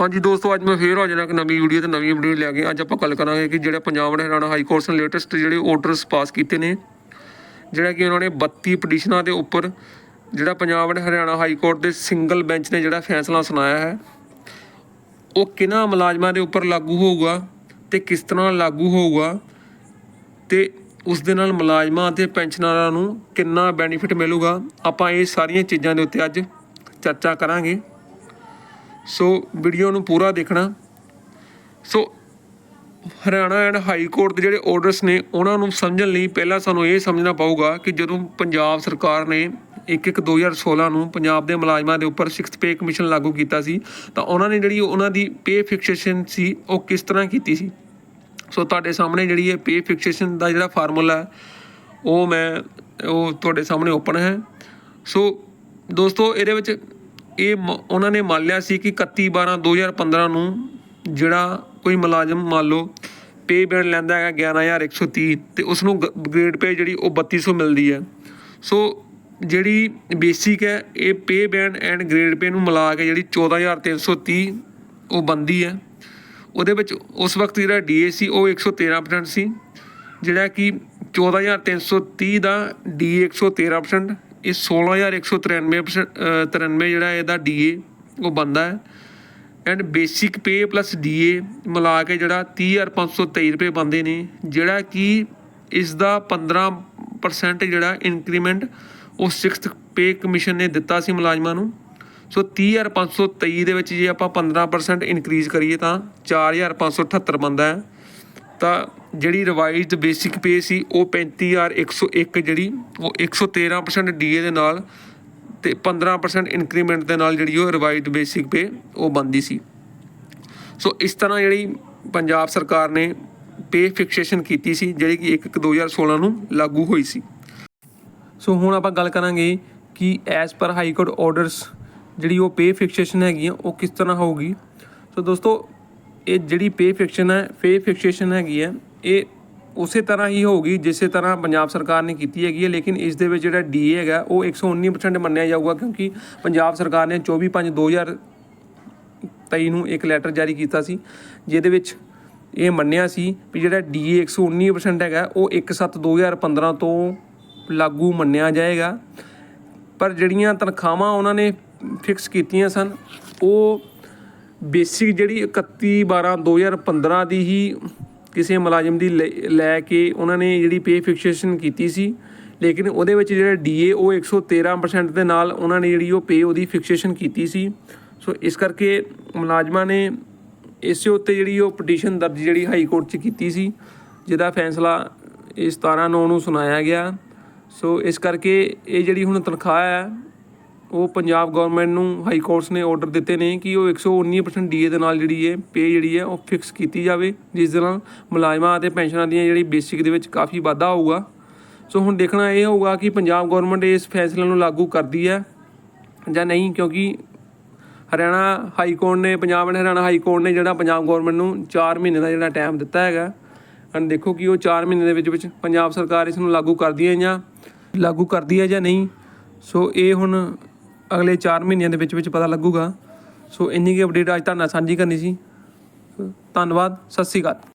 ਹਾਂਜੀ ਦੋਸਤੋ, ਅੱਜ ਮੈਂ ਫੇਰ ਆ ਜਾਣਾ ਇੱਕ ਨਵੀਂ ਵੀਡੀਓ ਤੇ ਨਵੀਂ ਵੀਡੀਓ ਲੈ ਕੇ। ਅੱਜ ਆਪਾਂ ਗੱਲ ਕਰਾਂਗੇ ਕਿ ਜਿਹੜਾ Punjab and Haryana high court ਨੇ ਲੇਟੈਸਟ ਜਿਹੜੇ ਆਰਡਰਸ ਪਾਸ ਕੀਤੇ ਨੇ, ਜਿਹੜਾ ਕਿ ਉਹਨਾਂ ਨੇ 32 ਪਟੀਸ਼ਨਾਂ ਦੇ ਉੱਪਰ ਜਿਹੜਾ Punjab and Haryana high court ਦੇ ਸਿੰਗਲ ਬੈਂਚ ਨੇ ਜਿਹੜਾ ਫੈਸਲਾ ਸੁਣਾਇਆ ਹੈ, ਉਹ ਕਿਹਨਾਂ ਮੁਲਾਜ਼ਮਾਂ ਦੇ ਉੱਪਰ ਲਾਗੂ ਹੋਊਗਾ ਤੇ ਕਿਸ ਤਰ੍ਹਾਂ ਲਾਗੂ ਹੋਊਗਾ ਤੇ ਉਸ ਦੇ ਨਾਲ ਮੁਲਾਜ਼ਮਾਂ ਅਤੇ ਪੈਨਸ਼ਨਰਾਂ ਨੂੰ ਕਿੰਨਾ ਬੈਨੀਫਿਟ ਮਿਲੂਗਾ, ਆਪਾਂ ਇਹ ਸਾਰੀਆਂ ਚੀਜ਼ਾਂ ਦੇ ਉੱਤੇ ਅੱਜ ਚਰਚਾ ਕਰਾਂਗੇ। ਸੋ ਵੀਡੀਓ ਨੂੰ ਪੂਰਾ ਦੇਖਣਾ। So Haryana and high court ਦੇ ਜਿਹੜੇ ਆਰਡਰਸ ਨੇ, ਉਹਨਾਂ ਨੂੰ ਸਮਝਣ ਲਈ ਪਹਿਲਾਂ ਸਾਨੂੰ ਇਹ ਸਮਝਣਾ ਪਊਗਾ ਕਿ ਜਦੋਂ ਪੰਜਾਬ ਸਰਕਾਰ ਨੇ 1-1 2016 ਨੂੰ ਪੰਜਾਬ ਦੇ ਮੁਲਾਜ਼ਮਾਂ ਦੇ ਉੱਪਰ 6th ਪੇ ਕਮਿਸ਼ਨ ਲਾਗੂ ਕੀਤਾ ਸੀ, ਤਾਂ ਉਹਨਾਂ ਨੇ ਜਿਹੜੀ ਉਹਨਾਂ ਦੀ ਪੇ ਫਿਕਸੇਸ਼ਨ ਸੀ, ਉਹ ਕਿਸ ਤਰ੍ਹਾਂ ਕੀਤੀ ਸੀ? ਸੋ ਤੁਹਾਡੇ ਸਾਹਮਣੇ ਜਿਹੜੀ ਇਹ ਪੇ ਫਿਕਸੇਸ਼ਨ ਦਾ ਜਿਹੜਾ ਫਾਰਮੂਲਾ ਉਹ ਮੈਂ, ਉਹ ਤੁਹਾਡੇ ਸਾਹਮਣੇ ਓਪਨ ਹੈ। ਸੋ ਦੋਸਤੋ, ਇਹਦੇ ਵਿੱਚ ਇਹ ਮ- ਉਹਨਾਂ ਨੇ ਮੰਨ ਲਿਆ ਸੀ ਕਿ 31 12 2015 ਨੂੰ ਜਿਹੜਾ ਕੋਈ ਮੁਲਾਜ਼ਮ ਮੰਨ ਲਓ ਪੇ ਬੈਂਡ ਲੈਂਦਾ ਹੈਗਾ 11130 ਤੇ ਉਸ ਨੂੰ ਗ੍ਰੇਡ ਪੇ ਜਿਹੜੀ ਉਹ 3200 ਮਿਲਦੀ ਹੈ। ਸੋ ਜਿਹੜੀ ਬੇਸਿਕ ਹੈ, ਇਹ pay band and grade pay ਨੂੰ ਮਿਲਾ ਕੇ ਜਿਹੜੀ 14330 ਉਹ ਬੰਦੀ ਹੈ। ਉਹਦੇ ਵਿੱਚ ਉਸ ਵਕਤ ਜਿਹੜਾ ਡੀਏ ਸੀ, ਉਹ 113% ਸੀ ਜਿਹੜਾ ਕਿ 14330 ਦਾ ਡੀਏ 113% ਇਹ 16193% ਅ, 93 ਜਿਹੜਾ ਇਹਦਾ ਡੀਏ ਉਹ ਬੰਦਾ ਹੈ। And basic pay plus DA ਮਿਲਾ ਕੇ ਜਿਹੜਾ 30523 ਰੁਪਏ ਬੰਦੇ ਨੇ ਜਿਹੜਾ ਕਿ ਇਸ ਦਾ 15% ਜਿਹੜਾ ਇਨਕਰੀਮੈਂਟ ਉਹ 6th ਪੇ ਕਮਿਸ਼ਨ ਨੇ ਦਿੱਤਾ ਸੀ ਮੁਲਾਜ਼ਮਾਂ ਨੂੰ। ਸੋ 30523 ਦੇ ਵਿੱਚ ਜੇ ਆਪਾਂ 15% ਇਨਕਰੀਜ਼ ਕਰੀਏ ਤਾਂ 4578 ਬੰਦਾ ਹੈ। ਤਾਂ ਜਿਹੜੀ ਰਿਵਾਈਜ਼ਡ ਬੇਸਿਕ ਪੇ ਸੀ, ਉਹ 35101 ਜਿਹੜੀ, ਉਹ 113% ਡੀਏ ਦੇ ਨਾਲ ਤੇ 15% ਇਨਕਰੀਮੈਂਟ ਦੇ ਨਾਲ ਜਿਹੜੀ ਉਹ ਰਿਵਾਈਜ਼ਡ ਬੇਸਿਕ ਪੇ ਉਹ ਬੰਦੀ ਸੀ। ਸੋ ਇਸ ਤਰ੍ਹਾਂ ਜਿਹੜੀ ਪੰਜਾਬ ਸਰਕਾਰ ਨੇ ਪੇ ਫਿਕਸੇਸ਼ਨ ਕੀਤੀ ਸੀ, ਜਿਹੜੀ ਕਿ 1 2016 ਨੂੰ ਲਾਗੂ ਹੋਈ ਸੀ। ਸੋ ਹੁਣ ਆਪਾਂ ਗੱਲ ਕਰਾਂਗੇ ਕਿ as per high court orders ਜਿਹੜੀ ਉਹ ਪੇ ਫਿਕਸੇਸ਼ਨ ਹੈਗੀ ਆ, ਉਹ ਕਿਸ ਤਰ੍ਹਾਂ ਹੋਊਗੀ। ਸੋ ਦੋਸਤੋ, ਇਹ ਜਿਹੜੀ ਪੇ ਫਿਕਸ਼ਨ ਹੈ ਪੇ ਫਿਕਸੇਸ਼ਨ ਹੈਗੀ ਹੈ ਇਹ ਉਸੇ ਤਰ੍ਹਾਂ ਹੀ ਹੋਊਗੀ, ਜਿਸੇ ਤਰ੍ਹਾਂ ਪੰਜਾਬ ਸਰਕਾਰ ਨੇ ਕੀਤੀ ਹੈਗੀ ਹੈ, ਲੇਕਿਨ ਇਸ ਦੇ ਵਿੱਚ ਜਿਹੜਾ ਡੀਏ ਹੈਗਾ, ਉਹ 119% ਮੰਨਿਆ ਜਾਊਗਾ, ਕਿਉਂਕਿ ਪੰਜਾਬ ਸਰਕਾਰ ਨੇ 24 5 2000 23 ਨੂੰ ਇੱਕ ਲੈਟਰ ਜਾਰੀ ਕੀਤਾ ਸੀ, ਜਿਹਦੇ ਵਿੱਚ ਇਹ ਮੰਨਿਆ ਸੀ ਵੀ ਜਿਹੜਾ ਡੀਏ 119% ਹੈਗਾ, ਉਹ 1/7 2015 ਤੋਂ ਲਾਗੂ ਮੰਨਿਆ ਜਾਏਗਾ। ਪਰ ਜਿਹੜੀਆਂ ਤਨਖਾਹਾਂ ਉਹਨਾਂ ਨੇ ਫਿਕਸ ਕੀਤੀਆਂ ਸਨ, ਉਹ ਬੇਸਿਕ ਜਿਹੜੀ 31 12 2015 ਦੀ ਹੀ ਕਿਸੇ ਮੁਲਾਜ਼ਮ ਦੀ ਲੈ ਲੈ ਕੇ ਉਹਨਾਂ ਨੇ ਜਿਹੜੀ ਪੇ ਫਿਕਸੇਸ਼ਨ ਕੀਤੀ ਸੀ, ਲੇਕਿਨ ਉਹਦੇ ਵਿੱਚ ਜਿਹੜਾ ਡੀਏ ਉਹ 113% ਦੇ ਨਾਲ ਉਹਨਾਂ ਨੇ ਜਿਹੜੀ ਉਹ ਪੇ ਉਹਦੀ ਫਿਕਸੇਸ਼ਨ ਕੀਤੀ ਸੀ। ਸੋ ਇਸ ਕਰਕੇ ਮੁਲਾਜ਼ਮਾਂ ਨੇ ਇਸੇ ਉੱਤੇ ਜਿਹੜੀ ਉਹ ਪਟੀਸ਼ਨ ਦਰਜ ਜਿਹੜੀ ਹਾਈ ਕੋਰਟ 'ਚ ਕੀਤੀ ਸੀ, ਜਿਹਦਾ ਫੈਸਲਾ ਇਹ 17 9 ਨੂੰ ਸੁਣਾਇਆ ਗਿਆ। ਸੋ ਇਸ ਕਰਕੇ ਇਹ ਜਿਹੜੀ ਹੁਣ ਤਨਖਾਹ ਹੈ ਉਹ ਪੰਜਾਬ ਗਵਰਨਮੈਂਟ ਨੂੰ ਹਾਈ ਕੋਰਟਸ ਨੇ ਆਰਡਰ ਦਿੱਤੇ ਨੇ ਕਿ ਉਹ 119% ਡੀਏ ਦੇ ਨਾਲ ਜਿਹੜੀ ਹੈ ਪੇ ਜਿਹੜੀ ਹੈ ਉਹ ਫਿਕਸ ਕੀਤੀ ਜਾਵੇ, ਜਿਸ ਦੇ ਨਾਲ ਮੁਲਾਜ਼ਮਾਂ ਅਤੇ ਪੈਨਸ਼ਨਾਂ ਦੀਆਂ ਜਿਹੜੀ ਬੇਸਿਕ ਦੇ ਵਿੱਚ ਕਾਫੀ ਵਾਧਾ ਹੋਊਗਾ। ਸੋ ਹੁਣ ਦੇਖਣਾ ਇਹ ਹੋਊਗਾ ਕਿ ਪੰਜਾਬ ਗਵਰਨਮੈਂਟ ਇਸ ਫੈਸਲੇ ਨੂੰ ਲਾਗੂ ਕਰਦੀ ਹੈ ਜਾਂ ਨਹੀਂ, ਕਿਉਂਕਿ ਹਰਿਆਣਾ ਹਾਈ ਕੋਰਟ ਨੇ, Punjab and Haryana high court ਨੇ ਜਿਹੜਾ ਪੰਜਾਬ ਗਵਰਨਮੈਂਟ ਨੂੰ 4 ਮਹੀਨੇ ਦਾ ਜਿਹੜਾ ਟਾਈਮ ਦਿੱਤਾ ਹੈਗਾ। ਐਂਡ ਦੇਖੋ ਕਿ ਉਹ 4 ਮਹੀਨੇ ਦੇ ਵਿੱਚ ਵਿੱਚ ਪੰਜਾਬ ਸਰਕਾਰ ਇਸ ਨੂੰ ਲਾਗੂ ਕਰਦੀ ਹੈ ਜਾਂ ਲਾਗੂ ਕਰਦੀ ਹੈ ਜਾਂ ਨਹੀਂ। ਸੋ ਇਹ ਹੁਣ ਅਗਲੇ 4 ਮਹੀਨਿਆਂ ਦੇ ਵਿੱਚ ਵਿੱਚ ਪਤਾ ਲੱਗੂਗਾ। ਸੋ ਇੰਨੀ ਕੀ ਅਪਡੇਟ ਅੱਜ ਤੁਹਾਡੇ ਨਾਲ ਸਾਂਝੀ ਕਰਨੀ ਸੀ। ਧੰਨਵਾਦ, ਸਤਿ ਸ਼੍ਰੀ ਅਕਾਲ।